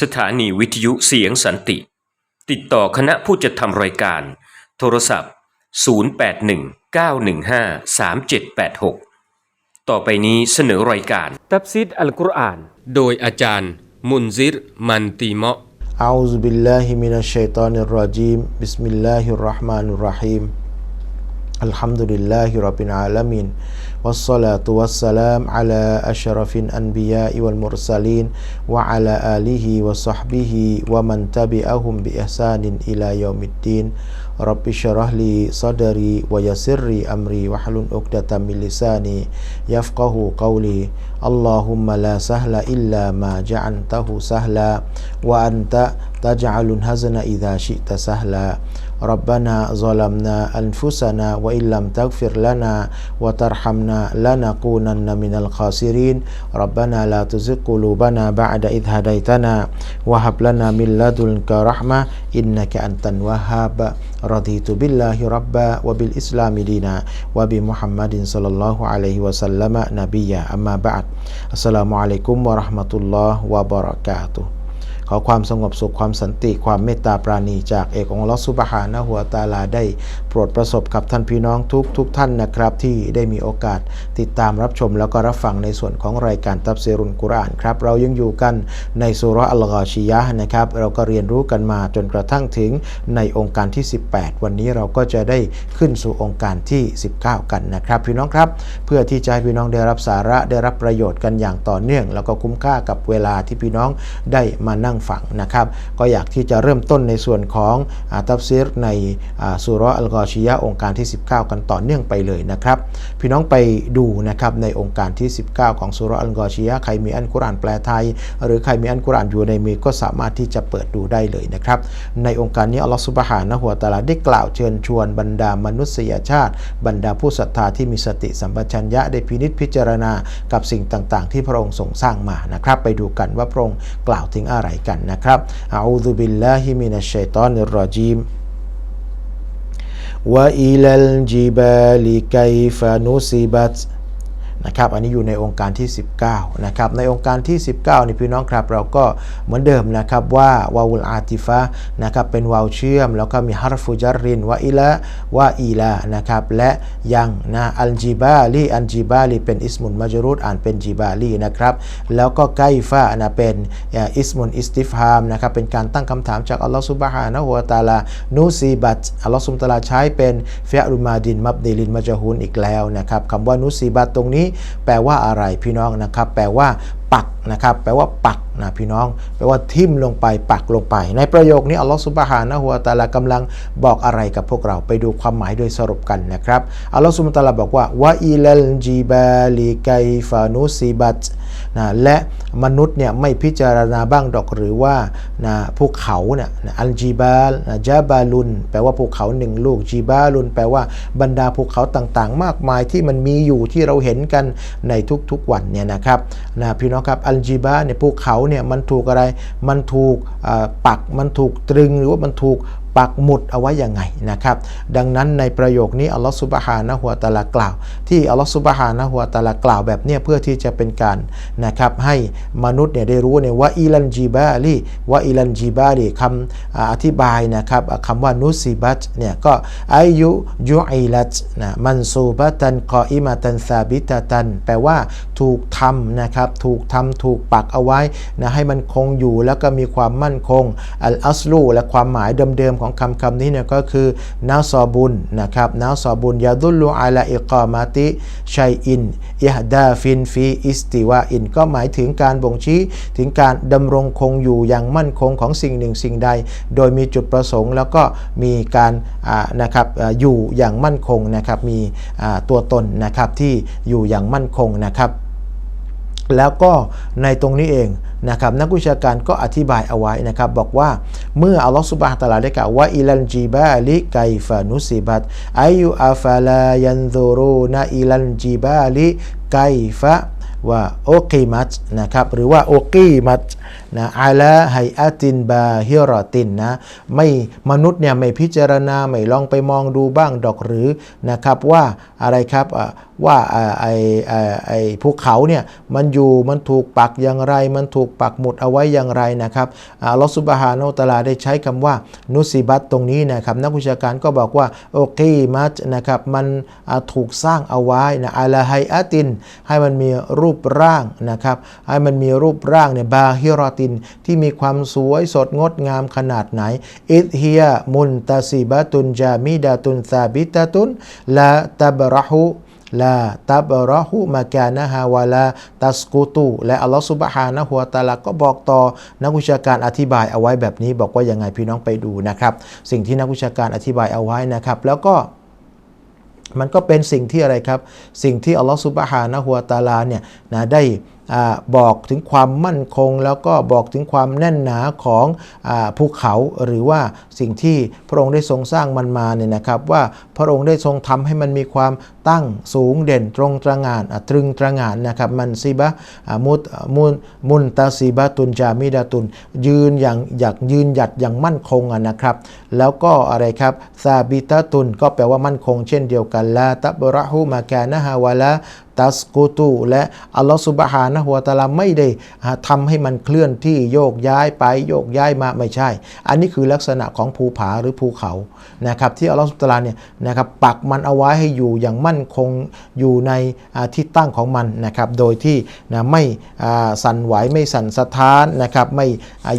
สถานีวิทยุเสียงสันติ ติดต่อคณะผู้จัดทำรายการ โทรศัพท์ 0819153786 ต่อไปนี้เสนอรายการตับซิดอัลกุรอาน โดยอาจารย์ มุนซิร มันตีเมาะ أعوذ بالله من الشيطان الرجيم بسم الله الرحمن الرحيم الحمد لله رب العالمين والصلاة والسلام على أشرف الأنبياء والمرسلين وعلى آله وصحبه ومن تبعهم بإحسان إلى يوم الدين. رب اشرح لي صدري ويسر أمري واحلل عقدة من لساني يفقه قولي. اللهم لا سهل إلا ما جعلته سهلا وأنت تجعل الحزن إذا شئت سهلا. ربنا ظلمنا أنفسنا وإن لم تغفر لنا وترحمنا لنكونن من الخاسرين. ربنا لا تزغ قلوبنا بعد إذ هديتنا وهب لنا من لدنك رحمة إنك أنت الوهاب. رضيت بالله ربا وبالإسلام دينا وبمحمد صلى الله عليه وسلم نبيا. أما بعد السلام عليكم ورحمة الله وبركاته. ขอความสงบสุขความสันติความเมตตาปราณีจากเอกองค์ลอสุบฮานะหัวตาลาได้โปรดประสบกับท่านพี่น้องทุกทุกท่านนะครับ ที่ได้มีโอกาสติดตามรับชมแล้วก็รับฟังในส่วนของรายการตับเซรุนกุรานครับ เรายังอยู่กันในสุราอัลกอชียะนะครับ เราก็เรียนรู้กันมาจนกระทั่งถึงในองค์การที่ 18 วันนี้เราก็จะได้ขึ้นสู่องค์การที่ 19 กันนะครับ พี่น้องครับเพื่อที่จะให้พี่น้องได้รับสาระได้รับประโยชน์กันอย่างต่อเนื่อง แล้วก็คุ้มค่ากับเวลาที่พี่น้องได้มานั่งฟังนะครับ ก็อยากที่จะเริ่มต้นในส่วนของอาตับซีรในสุรอัลกอชียะองค์การที่ 19 กันต่อเนื่องไปเลยนะครับ พี่น้องไปดูนะครับในองค์การที่ 19 ของสุรอัลกอชียะใครมีอันกุรานแปลไทย หรือใครมีอันกุรอานอยู่ในมือก็สามารถที่จะเปิดดูได้เลยนะครับในองค์การนี้อัลลอฮฺสุบฮานะฮูวตาลาได้กล่าวเชิญชวนบรรดามนุษยชาติ บรรดาผู้ศรัทธาที่มีสติสัมปชัญญะได้พินิจพิจารณากับสิ่งต่างๆ ที่พระองค์ทรงสร้างมานะครับ ไปดูกันว่าพระองค์กล่าวถึงอะไรกันนะครับอาอูซุบิลลาฮิมินัชชัยฏอนิรรอจีม وإلى الجبال كيف نصبت นะครับอันนี้อยู่ในองค์การที่ 19นะครับในองค์การที่ 19นี่พี่น้องครับเราก็เหมือนเดิมนะครับว่าวาวุลอาติฟะนะครับเป็นวาวเชื่อม แล้วก็มีฮารฟูจารินวะอิละวะอีลานะครับและยังนะอัลจิบาลีอัลจิบาลีเป็นอิสมุนมัจรูดอ่านเป็นจิบาลีนะครับแล้วก็ไกฟะนะเป็นอิสมุนอิสติฟฮามนะครับเป็นการตั้งคำถามจากอัลลอฮฺซุบฮานะฮูวะตาลานูซีบัตอัลลอฮฺซุบฮานะฮูวะตาลาใช้เป็นเฟิอัลุมาดินมับดีลินมัจฮูนอีกแล้วนะครับคำว่านูซีบัตตรงนี้แปลว่าอะไรพี่น้องนะครับ แปลว่าปักนะครับ แปลว่าปัก นะพี่น้องแปลว่าทิ่มลงไปปักลงไป ในประโยคนี้อัลลอฮฺสุบฮานะฮูวตาลากำลังบอกอะไรกับพวกเราไปดูความหมายโดยสรุปกันนะครับอัลลอฮฺสุบฮานะฮูวะตาลาบอกว่าวะอิลัลจิบาลิไกฟานุซิบัตนะและมนุษย์เนี่ยไม่พิจารณาบ้างดอกหรือว่านะภูเขาเนี่ยนะอัลจิบาลนะจาบาลุนแปลว่าภูเขาหนึ่งลูกจิบาลุนแปลว่าบรรดาภูเขาต่างๆ มากมายที่มันมีอยู่ที่เราเห็นกันในทุกๆวันเนี่ยนะครับนะพี่น้องครับอัลจิบาเนี่ยภูเขาเนี่ยมันถูกอะไร มันถูกปัก มันถูกตรึงหรือว่ามันถูก ปักหมุดเอาไว้ยังไงนะครับ ดังนั้นในประโยคนี้อัลลอฮฺสุบฮานะฮัวตะลากล่าว ที่อัลลอฮฺสุบฮานะฮัวตะลากล่าวแบบเนี้ยเพื่อที่จะเป็นการนะครับให้มนุษย์เนี่ยได้รู้เนี่ยว่าอิลันจีบาลีว่าอิลันจีบาลีคำอธิบายนะครับคำว่านุสิบัตเนี่ยก็อายุยุอิลัตนะมันซูบะตันกออิมาตันซาบิตตันแปลว่าถูกทำนะครับถูกทำถูกปักเอาไว้นะให้มันคงอยู่แล้วก็มีความมั่นคงอัลอัสลูและความหมายเดิมๆของคำคำนี้เนี่ยก็คือนาซอบุนนะครับนาซอบุนยาดุลูอาลาอิกามาติชัยอินอิฮดาฟินฟีอิสติวาอิน ก็หมายถึงการบ่งชี้ถึงการดำรงคงอยู่อย่างมั่นคงของสิ่งหนึ่งสิ่งใด โดยมีจุดประสงค์ แล้วก็มีการนะครับอยู่อย่างมั่นคงนะครับมีตัวตนนะครับที่อยู่อย่างมั่นคงนะครับ แล้วก็ในตรงนี้เองนะครับนักวิชาการก็อธิบายเอาไว้นะครับ บอกว่าเมื่ออัลลอฮฺสุบฮฺตะลาได้กล่าวว่าอิลันจีบาลิไกฟานุสิบัตอายุอาฟาลายันซูรูนอิลันจีบาลิไกฟะว่าโอกิมัตนะครับหรือว่าโอกีมัต นะอาละไฮอาตินบาฮิรอตินนะไม่มนุษย์เนี่ยไม่พิจารณาไม่ลองไปมองดูบ้างดอกหรือนะครับว่าอะไรครับว่าอ่าไอไอไอภูเขาเนี่ยมันอยู่มันถูกปักอย่างไร มันถูกปักหมุดเอาไว้อย่างไรนะครับอัลลอฮฺซุบฮานะฮูวะตะลาได้ใช้คำว่านุสิบัตตรงนี้นะครับนักวิชาการก็บอกว่าโอเคมัตนะครับมันถูกสร้างเอาไว้นะอาลาไฮอาติน ให้มันมีรูปร่างนะครับให้มันมีรูปร่างเนี่ยบาฮิรอตินที่มีความสวยสดงดงามขนาดไหนอิดฮิยมุนตาซิบะตุนจามิดาตุนซาบิตะตุนลาตับรหุลาตับรหุมากานะฮาวะลาตัสกุตุและอัลลอฮฺซุบฮานะฮุวตาลาก็บอกต่อนักวิชาการอธิบายเอาไว้แบบนี้บอกว่ายังไงพี่น้องไปดูนะครับ สิ่งที่นักวิชาการอธิบายเอาไว้นะครับ แล้วก็มันก็เป็นสิ่งที่อะไรครับ สิ่งที่อัลลอฮฺซุบฮานะฮุวตาลาเนี่ยนะได้ บอกถึงความมั่นคง แล้วก็บอกถึงความแน่นหนาของอภูเขาหรือว่าสิ่งที่พระองค์ได้ทรงสร้างมันมาเนี่ยนะครับว่าพระองค์ได้ทรงทำให้มันมีความ ตั้งสูงเด่นตรงตรงานตรึงตรงานนะครับมันซีบะอ่ามุตมุนมุนตาซีบะตุนจามิดาตุน ยืนอย่างอยากยืนหยัดอย่างมั่นคงนะครับ แล้วก็อะไรครับซาบิตาตุนก็แปลว่ามั่นคงเช่นเดียวกันลาตับระหูมาแกนะฮาวะละตัสกุตูและอัลลอฮฺสุบฮานะฮุวาตาลาไม่ได้อ่าทำให้มันเคลื่อนที่โยกย้ายไปโยกย้ายมาไม่ใช่ อันนี้คือลักษณะของภูผาหรือภูเขานะครับที่อัลลอฮฺสุบตาลาเนี่ยนะครับปักมันเอาไว้ให้อยู่อย่างมั่นคงอยู่ในที่ตั้งของมันนะครับโดยที่นะไม่สั่นไหวไม่สั่นสะท้านนะครับไม่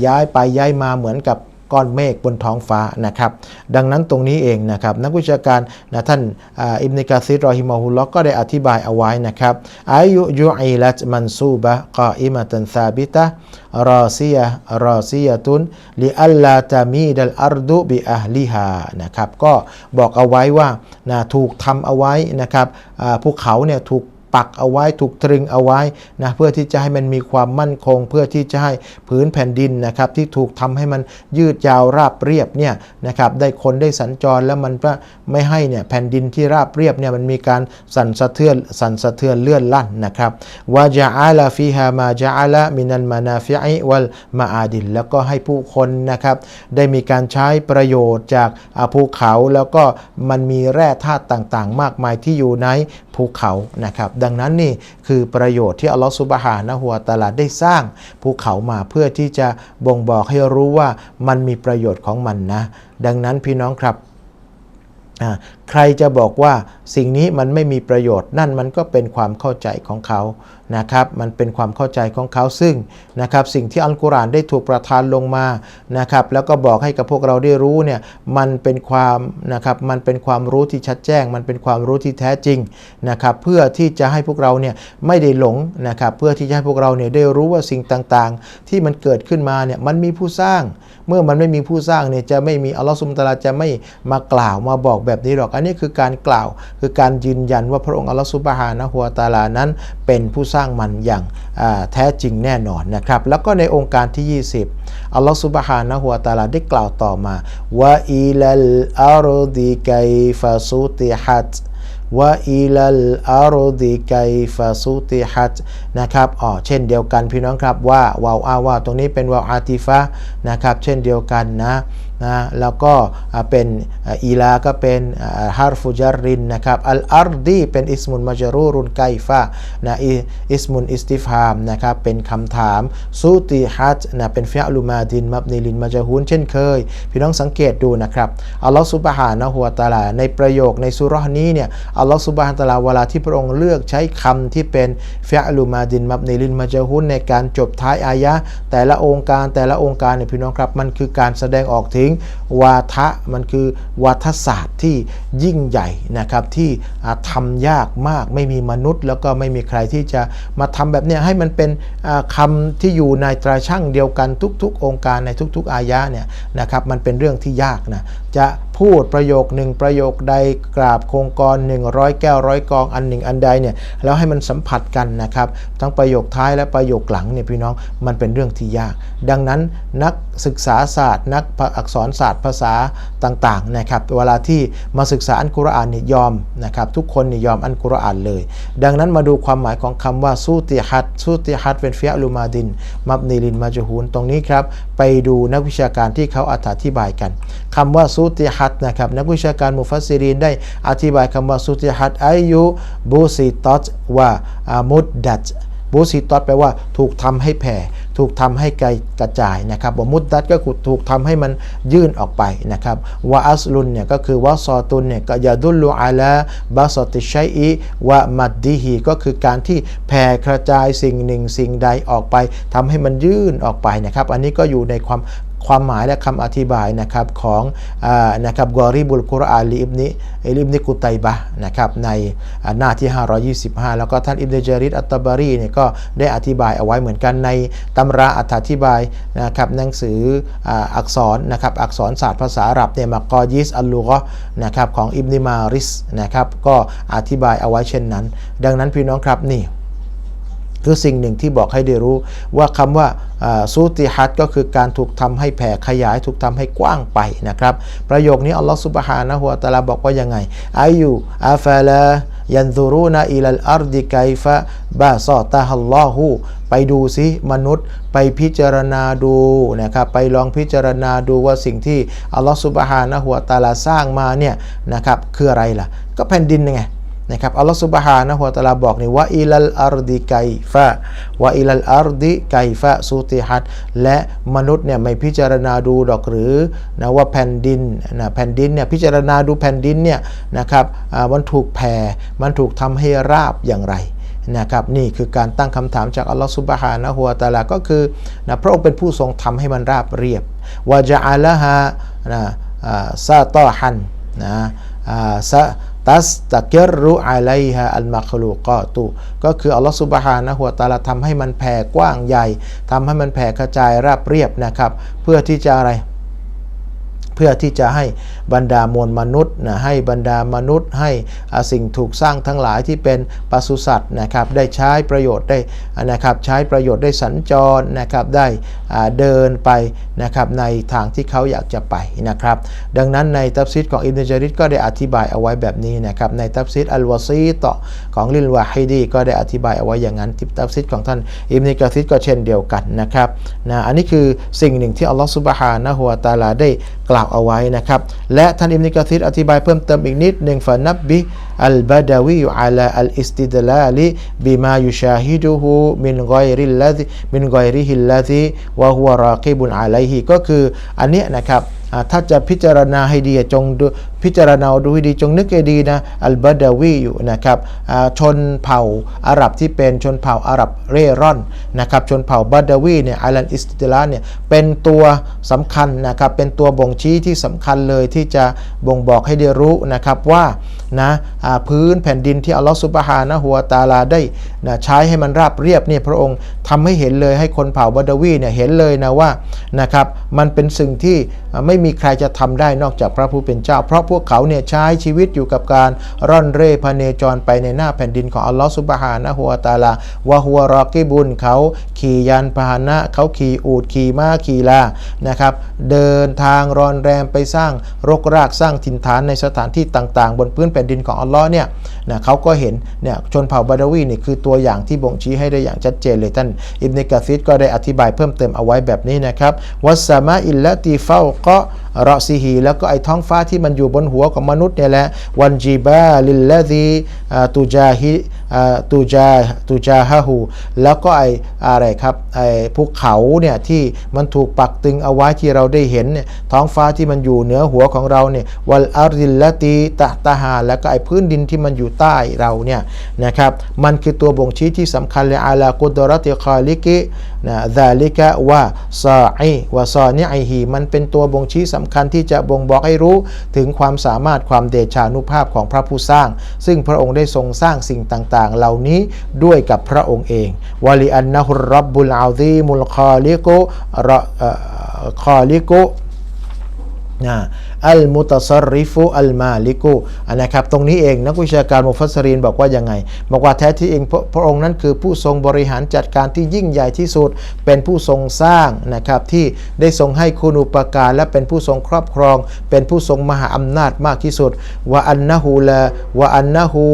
ย้ายไปย้ายมาเหมือนกับ ก้อนเมฆบนท้องฟ้านะครับ ดังนั้นตรงนี้เองนะครับ นักวิชาการนะท่านอิบนิกาซิรอฮิมาฮุลลอฮ์ก็ได้อธิบายเอาไว้นะครับอายุยุอิลัตมันซูบะกาอิมะตันซาบิตะรอซียรอซียตุนลิอัลลาตามีดัลอัรดุบิอัลลิฮานะครับก็บอกเอาไว้ว่านะถูกทำเอาไว้นะครับภูเขาเนี่ยถูก ปักเอาไว้ถูกตรึงเอาไว้นะเพื่อที่จะให้มันมีความมั่นคง เพื่อที่จะให้พื้นแผ่นดินนะครับที่ถูกทำให้มันยืดยาวราบเรียบเนี่ยนะครับได้คนได้สัญจรแล้วมันไม่ให้เนี่ยแผ่นดินที่ราบเรียบเนี่ยมันมีการสั่นสะเทือนสั่นสะเทือนเลื่อนลั่นนะครับวาจาอาลาฟิฮามาจาอาลามินันมานาฟิอิวัลมาอาดินแล้วก็ให้ผู้คนนะครับได้มีการใช้ประโยชน์จากภูเขาแล้วก็มันมีแร่ธาตุต่างๆ มากมายที่อยู่ใน ภูเขานะครับดังนั้นนี่คือประโยชน์ที่อัลลอฮฺซุบฮานะฮัวะตาลาได้สร้างภูเขามาเพื่อที่จะบ่งบอกให้รู้ว่ามันมีประโยชน์ของมันนะ ดังนั้นพี่น้องครับ ใครจะบอกว่าสิ่งนี้มันไม่มีประโยชน์ นั่นมันก็เป็นความเข้าใจของเขานะครับ มันเป็นความเข้าใจของเขาซึ่งนะครับสิ่งที่อัลกุรอานได้ถูกประทานลงมานะครับ แล้วก็บอกให้กับพวกเราได้รู้เนี่ยมันเป็นความนะครับมันเป็นความรู้ที่ชัดแจ้ง มันเป็นความรู้ที่แท้จริงนะครับ เพื่อที่จะให้พวกเราเนี่ยไม่ได้หลงนะครับ เพื่อที่จะให้พวกเราเนี่ยได้รู้ว่าสิ่งต่างๆ ที่มันเกิดขึ้นมาเนี่ยมันมีผู้สร้าง เมื่อมันไม่มีผู้สร้างเนี่ยจะไม่มีอัลลอฮฺซุบฮานะฮูวะตาลาจะไม่มากล่าวมาบอกแบบนี้หรอกอันนี้คือการกล่าว คือการยืนยันว่าพระองค์อัลลอฮฺซุบฮานะฮูวะตาลานั้น เป็นผู้สร้างมันอย่างแท้จริงแน่นอนนะครับ แล้วก็ในองค์การที่ 20 อัลลอฮฺซุบฮานะฮูวะตาลาได้กล่าวต่อมาว่าอิลัลอารดิกัยฟาซุติฮัตว่าอิลัลอารดิไกฟาซุติฮัตนะครับอ๋อเช่นเดียวกันพี่น้องครับว่าวาวอาวาตรงนี้เป็นวาวอาติฟะนะครับ เช่นเดียวกันนะ นะแล้วก็เป็นอีลาก็เป็นฮาร์ฟุจารินนะครับอัลอาร์ดีเป็นอิสมุนมาจารูรุนไกฟะนะอิสมุนอิสติฟฮามนะครับเป็นคำถามซุติฮัตนะเป็นฟิอัลุมาดินมับนิลินมาจาฮูนเช่นเคย พี่น้องสังเกตดูนะครับอัลลอฮฺซุบฮานะฮุวาตะอาลาในประโยคในสุรานี้เนี่ยอัลลอฮฺซุบฮานตะอาลาเวลาที่พระองค์เลือกใช้คำที่เป็นฟิอัลุมาดินมับนิลินมาจาฮูนในการจบท้ายอายะแต่ละองค์การแต่ละองค์การเนี่ยพี่น้องครับมันคือการแสดงออกถึงวาทะมันคือวาทศาสตร์ที่ยิ่งใหญ่นะครับที่ทำทำยากมากไม่มีมนุษย์ แล้วก็ไม่มีใครที่จะมาทำแบบเนี้ยให้มันเป็นคำคำที่อยู่ในตราช่างเดียวกันทุก ๆ องค์การในทุก ๆ อายะเนี่ยนะครับมันเป็นเรื่องที่ยากนะจะพูดประโยคหนึ่งประโยคใดกราบโครงกรร้อยแก้วร้อยกองอันหนึ่งอันใดเนี่ยแล้วให้มันสัมผัสกันนะครับทั้งประโยคท้ายและประโยคหลังเนี่ยพี่น้องมันเป็นเรื่องที่ยาก ดังนั้นนักศึกษาศาสตร์ นักอักษรศาสตร์ภาษาต่างๆนะครับเวลาที่มาศึกษาอันกุรอานเนี่ยยอมนะครับทุกคนเนี่ยยอมอันกุรอานเลย ดังนั้นมาดูความหมายของคำว่าซูติฮัดซูติฮัดเป็นเฟียลูมาดิน มับนีลินมาจูฮูนตรงนี้ครับไปดูนักวิชาการที่เขาอธิบายกันคำว่าซูติฮัดนะครับนักวิชาการมุฟัสซิรีนได้อธิบายคำว่าซูติฮัดอายุบูซิตอตว่ามุดดัตบูซิตอตแปลว่าถูกทำให้แผ่ ถูกทำให้กระจายนะครับว่ามุดดัตก็คือถูกทำให้มันยื่นออกไปนะครับวะอัสลุนเนี่ยก็คือวะซอตุนเนี่ยก็ยาดุลลูอาลาบาสติชัยอีวะมัดดีฮีก็คือการที่แผ่กระจายสิ่งหนึ่งสิ่งใดออกไปทำให้มันยื่นออกไปนะครับ อันนี้ก็อยู่ในความ ความหมายและคำอธิบายนะครับของอนะครับกอริบุลกุรอานลีอิบนิอิบนิกุตัยบะนะครับในหน้าที่ 525 แล้วก็ท่านอิบเนจาริดอัตตบารีเนี่ยก็ได้อธิบายเอาไว้เหมือนกันในตำราอธิบายนะครับหนังสืออาอักษรนะครับอักษรศาสตร์ภาษาอาหรับเนี่ยมากอยิสอัลลูกะนะครับของอิบนิมาริสนะครับก็อธิบายเอาไว้เช่นนั้น ดังนั้นพี่น้องครับนี่ คือสิ่งหนึ่งที่บอกให้ได้รู้ ว่าคำว่าซูติฮัดก็คือการถูกทำให้แผ่ขยาย ถูกทำให้กว้างไปนะครับ ประโยคนี้อัลลอฮฺสุบฮานะฮุวาตาลาบอกว่ายังไงอายุอาฟาลายันซูรูนาอิลัลอัรดิไกฟะบาซอตาฮัลลอฮูไปดูสิมนุษย์ไปพิจารณาดูนะครับไปลองพิจารณาดูว่าสิ่งที่อัลลอฮฺสุบฮานะฮุวาตาลาสร้างมาเนี่ยนะครับคืออะไรล่ะ ก็แผ่นดินไง นะครับอัลลอฮฺสุบฮานะฮุวาตะอาลาบอกนี่ว่าอิลัลอาร์ดิไกฟะว่าอิลัลอาร์ดิไกฟะซูติฮัดและมนุษย์เนี่ยไม่พิจารณาดูดอกหรือนะว่าแผ่นดินนะแผ่นดินเนี่ยพิจารณาดูแผ่นดินเนี่ยนะครับอ่ามันถูกแผ่มันถูกทำให้ราบอย่างไรนะครับนี่คือการตั้งคำถามจากอัลลอฮฺสุบฮานะฮุวาตะอาลาก็คือนะพระองค์เป็นผู้ทรงทำให้มันราบเรียบวะจะอาละฮะนะอ่าซาตอฮันนะอ่าซะ ตัสตะเกรุอะไลฮะอัลมัคลูกอตุก็คืออัลลอฮฺสุบฮานะฮุวตาลาทำให้มันแผ่กว้างใหญ่ทำให้มันแผ่กระจายราบเรียบนะครับ เพื่อที่จะอะไร เพื่อที่จะให้บรรดามวลมนุษย์นะให้บรรดามนุษย์ ให้สิ่งถูกสร้างทั้งหลายที่เป็นปศุสัตว์นะครับได้ใช้ประโยชน์ได้นะครับใช้ประโยชน์ได้สัญจรนะครับได้เดินไปนะครับในทางที่เขาอยากจะไปนะครับดังนั้นในตัฟซีดของอิบนุจาริดก็ได้อธิบายเอาไว้แบบนี้นะครับในตัฟซีดอัลวาซีตอของลิลวาฮิดีก็ได้อธิบายเอาไว้อย่างนั้นที่ตัฟซีดของท่านอิบนุกะซีดก็เช่นเดียวกันนะครับนะอันนี้คือสิ่งหนึ่งที่อัลลอฮฺซุบฮานะฮุวาตาลาได้กล่าวเอาไว้นะครับ และท่านอิมนิกะซิดอธิบายเพิ่มเติมอีกนิดหนึ่งฟานับบิอัลบาดาวีอัลาอัลอิสติดลาลิบิมายุชาฮิดูฮูมินกอยริลลาซิมินกอยริฮิลลาซิวะฮุวะราคิบุนอะลัยฮิก็คืออันเนี้ยนะครับถ้าจะพิจารณาให้ดีจงดูพิจารณาดูให้ดีจงนึกให้ดีนะอัลบาดาวีอยู่นะครับชนเผ่าอาหรับที่เป็นชนเผ่าอาหรับเร่ร่อนนะครับชนเผ่าบาดาวีเนี่ยไอัลันอิสติลาเนี่ยเป็นตัวสำคัญนะครับเป็นตัวบ่งชี้ที่สำคัญเลยที่จะบ่งบอกให้ได้รู้นะครับว่านะพื้นแผ่นดินที่อัลลอฮฺสุบฮานะฮุวตาลาได้นะใช้ให้มันราบเรียบเนี่ยพระองค์ทำให้เห็นเลยให้คนเผ่าบาดาวีเนี่ยเห็นเลยนะว่านะครับมันเป็นสิ่งที่ไม่มีใครจะทำได้นอกจากพระผู้เป็นเจ้า เพราะพวกเขาเนี่ยใช้ชีวิตอยู่กับการร่อนเร่พเนจรไปในหน้าแผ่นดินของอัลลอฮฺสุบฮานะฮุวาตาลาวะฮุวรอกิบุนเขาขี่ยานพาหนะ เขาขี่อูดขี่ม้าขี่ลานะครับเดินทางรอนแรมไปสร้างรกรากสร้างถิ่นฐานในสถานที่ต่างๆ บนพื้นแผ่นดินของอัลลอฮ์เนี่ยนะเขาก็เห็นเนี่ยชนเผ่าบาดาวีนี่คือตัวอย่างที่บ่งชี้ให้ได้อย่างชัดเจนเลยท่านอิบเนกะซิดก็ได้อธิบายเพิ่มเติมเอาไว้แบบนี้นะครับวัสมาอิลละตีเฝ้าก็ รอซีฮีแล้วก็ไอ้ท้องฟ้าที่มันอยู่บนหัวของมนุษย์เนี่ยแหละวันจีบาลิลละดีตูจาฮิ ตูจาตูจาฮะฮูแล้วก็ไออะไรครับไอภูเขาเนี่ยที่มันถูกปักตึงเอาไว้ที่เราได้เห็นเนี่ยท้องฟ้าที่มันอยู่เหนือหัวของเราเนี่ยวัลอาริลละตีตะตาฮาแล้วก็ไอพื้นดินที่มันอยู่ใต้เราเนี่ยนะครับมันคือตัวบ่งชี้ที่สำคัญเลยอาลากุดรติคาลิกินะซาลิกะว่าซาอิวะซานิไอฮีมันเป็นตัวบ่งชี้สำคัญที่จะบ่งบอกให้รู้ถึงความสามารถความเดชานุภาพของพระผู้สร้าง ซึ่งพระองค์ได้ทรงสร้างสิ่งต่างๆ เหล่านี้ด้วยกับพระองค์เองวะลิอันนะฮุรับบุลอาซีมุลคอลิกุรอคอลิกุนะอัลมุตสริฟุอัลมาลิกุอันนะครับตรงนี้เองนักวิชาการมุฟัสรีนบอกว่ายังไง บอกว่าแท้ที่เองพระพระองค์นั้นคือผู้ทรงบริหารจัดการที่ยิ่งใหญ่ที่สุด เป็นผู้ทรงสร้างนะครับที่ได้ทรงให้คุณอุปการและเป็นผู้ทรงครอบครอง เป็นผู้ทรงมหาอำนาจมากที่สุดว่าอันนะฮูละว่าอันนะฮู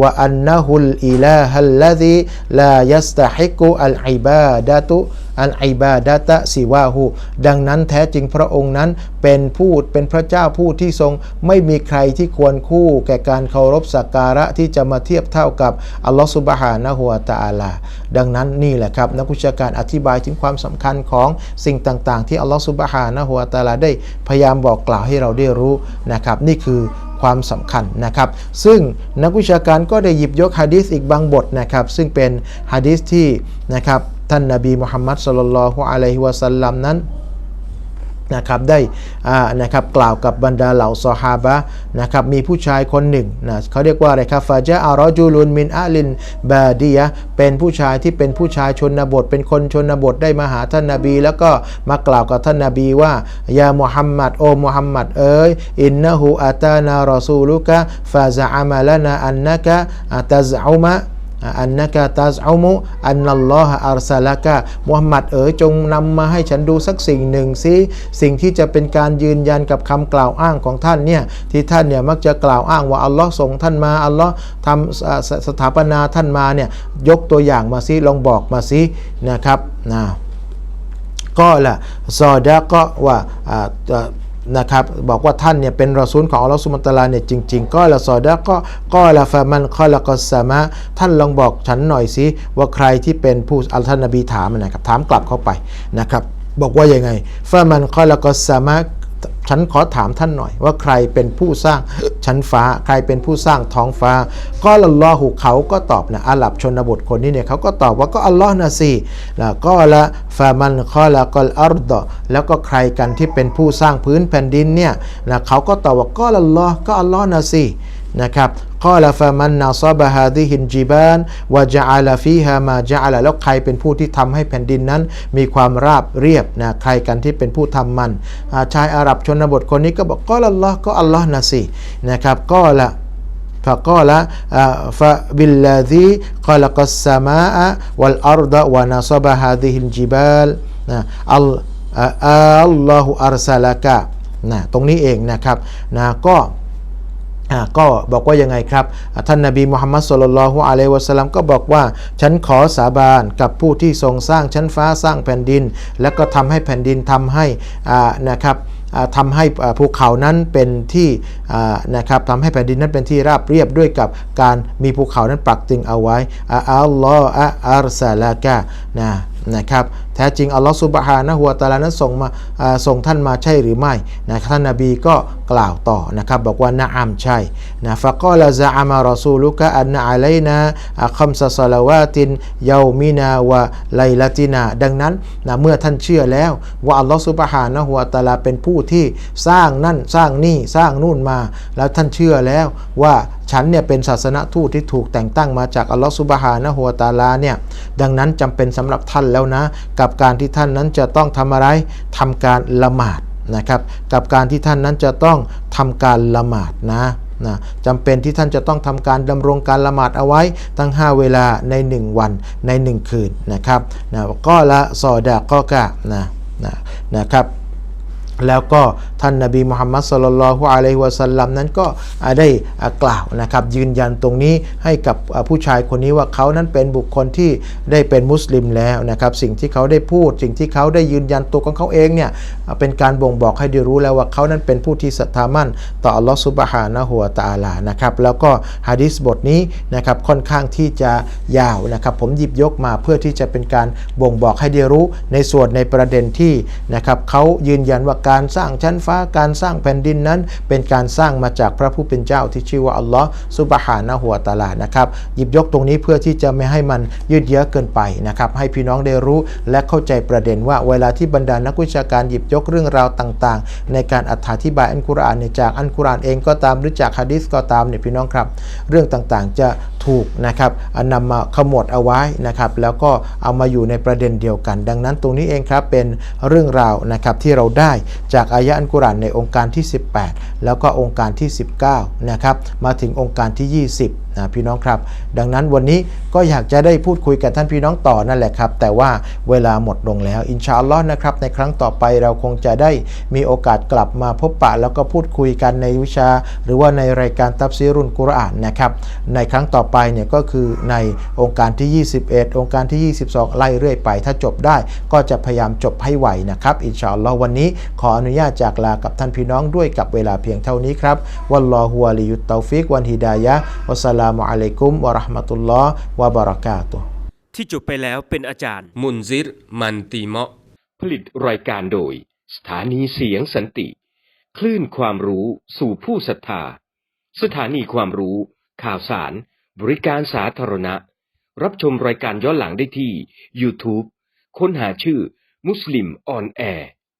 ว่าอันนะฮุลอิลาฮัลลซีลายัสตะฮิกุอัลอิบาดะตุอันอิบาดะตะสิวาหูดังนั้นแท้จริงพระองค์นั้นเป็นผู้เป็นพระเจ้าผู้ที่ทรงไม่มีใครที่ควรคู่ แก่การเคารพสักการะที่จะมาเทียบเท่ากับอัลลอฮฺสุบฮานะฮุวาตะอาลาดังนั้นนี่แหละครับนักวิชาการอธิบายถึงความสำคัญของสิ่งต่างๆ ที่อัลลอฮฺสุบฮานะฮุวาตะอาลาได้พยายามบอกกล่าวให้เราได้รู้นะครับ นี่คือความสำคัญนะครับ ซึ่งนักวิชาการก็ได้หยิบยกฮะดีษอีกบางบทนะครับ ซึ่งเป็นฮะดีษที่นะครับท่านนบีมุฮัมมัดสุลลัลลอฮุอะลัยฮิวะสัลลัมนั้น นะครับได้นะครับกล่าวกับบรรดาเหล่าซอฮาบะนะครับมีผู้ชายคนหนึ่งนะเขาเรียกว่าอะไรครับฟาจาอารอจูลุนมินอาลินบาดียะเป็นผู้ชายที่เป็นผู้ชายชนบท เป็นคนชนบทได้มาหาท่านนาบี แล้วก็มากล่าวกับท่านนาบีว่ายามุฮัมมัดโอมุฮัมมัดเอ๋ยอินนะฮูอาตานารอซูลุกะฟาซะอามาลนาอันนะกะอาตาซอุมะ อันนักตัสอุมุอันนัลลอฮะอัลซาลากะมุฮัมมัดเอ๋ยจงนำมาให้ฉันดูสักสิ่งหนึ่งสิสิ่งที่จะเป็นการยืนยันกับคำกล่าวอ้างของท่านเนี่ยที่ท่านเนี่ยมักจะกล่าวอ้างว่าอัลลอฮ์ส่งท่านมาอัลลอฮ์ทำสสถาปนาท่านมาเนี่ยยกตัวอย่างมาสิลองบอกมาสินะครับนะก็ละซอดะก็ว่า,าา นะครับบอกว่าท่านเนี่ยเป็นรอซูลของอัลลอฮฺสุมานตะอาลาเนี่ยจริง ๆ ก็ละซอดะก็ก็ละฟามันคอละกอสสามะท่านลองบอกฉันหน่อยสิว่าใครที่เป็นผู้อัลท่านนบีถามนะครับถามกลับเข้าไปนะครับบอกว่ายังไงฟามันคอละกอสสามะ ฉันขอถามท่านหน่อยว่าใครเป็นผู้สร้างชั้นฟ้า ใครเป็นผู้สร้างท้องฟ้า ก็ละลอหูเขาก็ตอบนะอาหรับชนบทคนนี้เนี่ยเขาก็ตอบว่าก็อัลลอฮ์นะสิแล้วก็ละฟามันคอละกอลอัรดอแล้วก็ใครกันที่เป็นผู้สร้างพื้นแผ่นดินเนี่ยนะเขาก็ตอบว่าก็ละลอฮ์ก็อัลลอฮ์นะสิ นะครับก้อละฟามันนาซาบะฮาดิฮินจีบานวาจาลาฟีฮามาจาลาแล้วใครเป็นผู้ที่ทำให้แผ่นดินนั้น มีความราบเรียบนะใครกันที่เป็นผู้ทำมันชายอาหรับชนบทคนนี้ก็บอกก็อัลลอฮ์ก็อัลลอฮ์นะสินะครับก็ละฟะกอละฟะบิลลาดีกอลกัสสมามะวัลอาร์ดะวานาซาบะฮาดิฮินจีบาลนะอัลอัลลอฮุอัรซาลากะนะตรงนี้เองนะครับนะก็ ก็บอกว่ายังไงครับ ท่านนบีมุฮัมมัดสุลลัลฮุอะลัยวะสัลลัมก็บอกว่า ฉันขอสาบานกับผู้ที่ทรงสร้างชั้นฟ้าสร้างแผ่นดิน แล้วก็ทำให้แผ่นดินทำให้นะครับทำให้ภูเขานั้นเป็นที่นะครับทำให้แผ่นดินนั้นเป็นที่ราบเรียบด้วยกับการมีภูเขานั้นปักตึงเอาไว้อาลลอฮฺอัลซาลากะนะนะครับ ท้จริงอัลลอฮฺสุบฮานะฮุวาตะอาลานั้นส่งมาส่งท่านมาใช่หรือไม่นะท่านนบีก็กล่าวต่อนะครับบอกว่านะอัมใช่นะฟะกอลาซะอามารอซูลุกะอันอะลัยนาอ่าคัมซะซะลาวาตินเยามินาวะไลลาตินา ดังนั้นนะเมื่อท่านเชื่อแล้ว ว่าอัลลอฮฺสุบฮานะฮุวาตะอาลาเป็นผู้ที่สร้างนั่นสร้างนี่สร้างนู่นมา แล้วท่านเชื่อแล้วว่าฉันเนี่ยเป็นศาสนทูตที่ถูกแต่งตั้งมาจากอัลลอฮฺสุบฮานะฮุวาตะอาลาเนี่ยดังนั้นจำเป็นสำหรับท่านแล้วนะกับการที่ท่านนั้นจะต้องทำอะไรทำการละหมาดนะครับกับการที่ท่านนั้นจะต้องทำการละหมาดนะนะจำเป็นที่ท่านจะต้องทำการดำรงการละหมาดเอาไว้ตั้ง 5 เวลาใน 1 วันใน 1 คืนนะครับนะก็ละซอดะก็กะนะนะนะครับแล้วก็ ท่านนบีมุฮัมมัดสุลลัลฮุอะลัยฮิวะสัลลัมนั้นก็ได้กล่าวนะครับยืนยันตรงนี้ให้กับผู้ชายคนนี้ว่าเขานั้นเป็นบุคคลที่ได้เป็นมุสลิมแล้วนะครับสิ่งที่เขาได้พูด สิ่งที่เขาได้ยืนยันตัวของเขาเองเนี่ยเป็นการบ่งบอกให้ได้รู้แล้วว่าเขานั้นเป็นผู้ที่ศรัทธามั่น ต่ออัลลอฮฺซุบฮานะฮุวาตะอาลานะครับแล้วก็ฮะดิษบทนี้นะครับค่อนข้างที่จะยาวนะครับผมหยิบยกมาเพื่อที่จะเป็นการบ่งบอกให้ได้รู้ในส่วนในประเด็นที่นะครับเขายืนยันว่าการสร้างชั้นฟาการสร้างแผ่นดินนั้น เป็นการสร้างมาจากพระผู้เป็นเจ้าที่ชื่อว่าอัลลอฮ์ซุบฮานะฮุวตาลานะครับหยิบยกตรงนี้เพื่อที่จะไม่ให้มันยืดเยื้อเกินไปนะครับให้พี่น้องได้รู้และเข้าใจประเด็นว่าเวลาที่บรรดานักวิชาการหยิบยกเรื่องราวต่างๆ ในการอธิบายอันกุรอานเนี่ยจากอันกุรอานเองก็ตามหรือจากฮะดิษก็ตามเนี่ยพี่น้องครับ เรื่องต่างๆจะถูกนะครับนำมาขมวดเอาไว้นะครับแล้วก็เอามาอยู่ในประเด็นเดียวกัน ดังนั้นตรงนี้เองครับเป็นเรื่องราวนะครับที่เราได้จากอายะอันกุรรานในองค์การที่ 18 แล้วก็องค์การที่ 19 นะครับ มาถึงองค์การที่ 20 นะพี่น้องครับ ดังนั้นวันนี้ก็อยากจะได้พูดคุยกับท่านพี่น้องต่อนั่นแหละครับ แต่ว่าเวลาหมดลงแล้วอินชาอัลลอฮ์นะครับในครั้งต่อไปเราคงจะได้มีโอกาสกลับมาพบปะ แล้วก็พูดคุยกันในวิชา หรือว่าในรายการตับซีรุนกุรอานนะครับในครั้งต่อไปเนี่ยก็คือในองค์การที่ 21 องค์การที่ 22 ไล่เรื่อยไป ถ้าจบได้ก็จะพยายามจบให้ไหวนะครับอินชาอัลลอฮ์วันนี้ขออนุญาตจากลากับท่านพี่น้องด้วยกับเวลาเพียงเท่านี้ครับวัลลอฮุวะลิยุตเตาฟิกวันฮิดายะวัสสลามุอะลัยกุมวะเราะห์มะตุลลอฮ์วะบะเราะกาตุฮ์ที่จบไปแล้วเป็นอาจารย์ มุนซิร มันตีเมาะ ผลิตรายการโดย สถานีเสียงสันติ คลื่นความรู้สู่ผู้ศรัทธา สถานีความรู้ ข่าวสาร บริการสาธารณะ รับชมรายการย้อนหลังได้ที่ YouTube ค้นหาชื่อมุสลิมออนแอร์